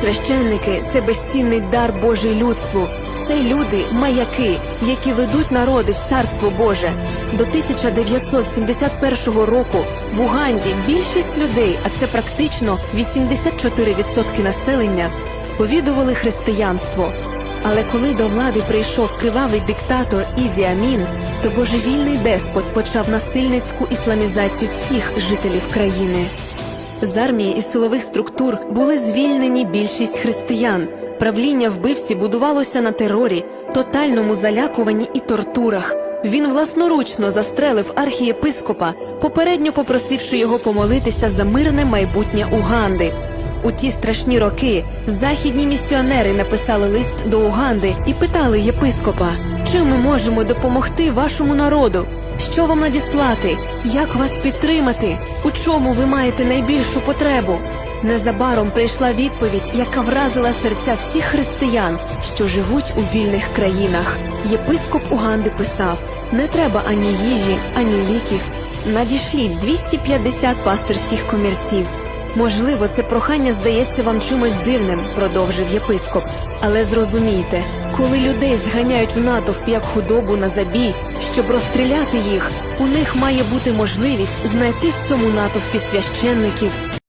Священники це безцінний дар Божий людству. Це люди, маяки, які ведуть народи в царство Боже. До 1971 року в Уганді більшість людей, а це практично 84% населення, сповідували християнство. Але коли до влади прийшов кривавий диктатор Іді Амін, то божевільний деспот почав насильницьку ісламізацію всіх жителів країни. З армії і силових структур були звільнені більшість християн. Правління вбивці будувалося на терорі, тотальному залякуванні і тортурах. Він власноручно застрелив архієпископа, попередньо попросивши його помолитися за мирне майбутнє Уганди. У ті страшні роки західні місіонери написали лист до Уганди і питали єпископа, чим ми можемо допомогти вашому народу, що вам надіслати, як вас підтримати, у чому ви маєте найбільшу потребу. Незабаром прийшла відповідь, яка вразила серця всіх християн, що живуть у вільних країнах. Єпископ Уганди писав: не треба ані їжі, ані ліків. Надішліть 250 пасторських комірців. Можливо, це прохання здається вам чимось дивним, продовжив єпископ. Але зрозумійте, коли людей зганяють в натовп як худобу на забій, щоб розстріляти їх, у них має бути можливість знайти в цьому натовпі священників,